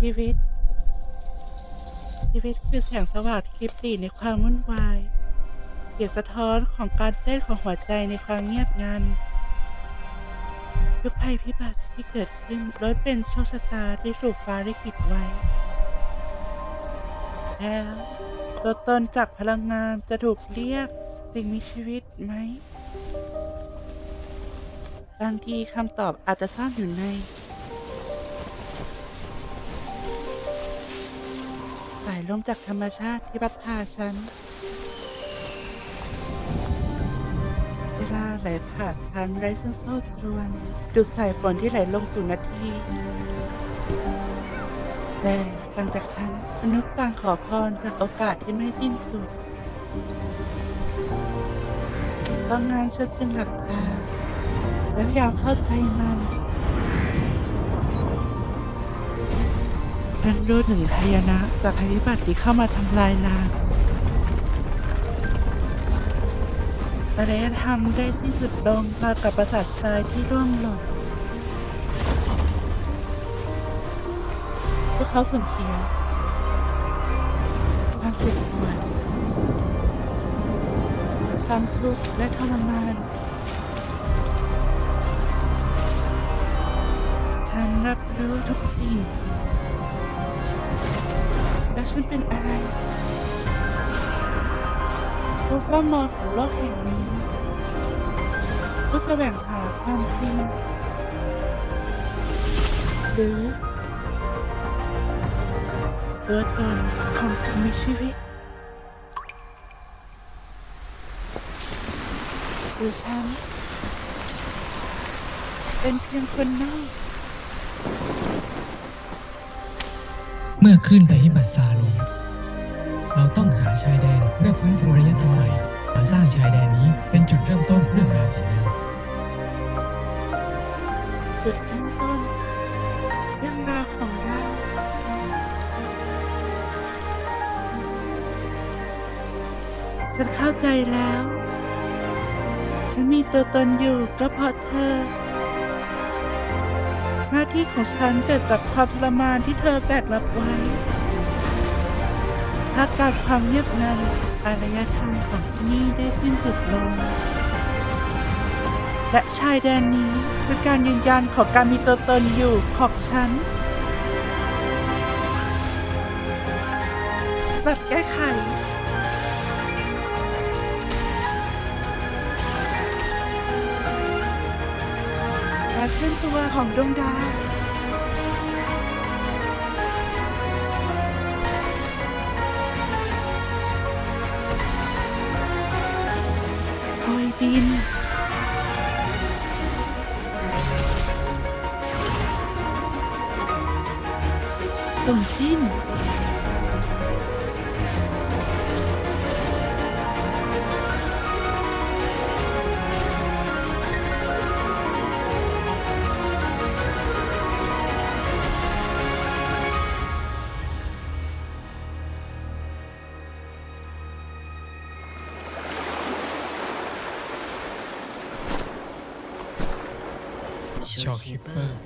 ชีวิต ชีวิตคือแสงสว่างที่ลิบหลีในความวุ่นวายเสียงสะท้อนของการเต้นของหัวใจในความเงียบงันทุกภัยพิบัติที่เกิดขึ้นล้วนเป็นโชคชะตาที่ถูกฟ้าลิขิตไว้ แล้วตัวตนจากพลังงานจะถูกเรียกสิ่งมีชีวิตไหม บางทีคำตอบอาจจะซ่อนอยู่ในายลมจากธรรมชาติที่พัดพาฉัน เวลาไหลผ่านฉันไร้ซึ่งโซ่ตรวนดูสายฝนที่ไหลลงสู่นาทีแต่หลังจากฉันมนุษย์ต่างขอพรจากโอกาสที่ไม่สิ้นสุดเพราะงั้นฉันจึงหลับตาและพยายามเข้าใจมัน ฉันรู้ถึงพยานะจากภัยพิบัติที่เข้ามาทำลายล้างอารยธรรมได้สิ้นสุดลงราวกับประสาททรายที่ร่วงหล่นพวกเขาสูญเสียความเจ็บปวดความทุกข์และทรมานฉันรับรู้ทุกสิ่ง แล้วฉันเป็นอะไรผู้เฝ้ามองของโลกแห่งนี้ผู้แสวงหาความจริงหรือตัวตนของสิ่งมีชีวิตหรือฉันเป็นเพียงคนนอก เมื่อขึ้นไปให้บัตซาลง เราต้องหาชายแดนเพื่อฟื้นฟูอารยธรรมใหม่มาสร้างชายแดนนี้เป็นจุดเริ่มต้นเรื่องราวของเราจุดเริ่มต้นเรื่องราวของเรา ฉันเข้าใจแล้ว ฉันมีตัวตนอยู่ก็เพราะเธอ หน้าที่ของฉันเกิดจากความทรมานที่เธอแบกรับไว้ถ้าการความเงียบงันอารยธรรมของที่นี่ได้สิ้นสุดลง และชายแดนนี้คือการยืนยันของการมีตัวตนอยู่ของฉันแบบแก้ไข การเคลื่อนตัวของดวงดาวโอยบินส่งสิ้น ชอคิปเปอร์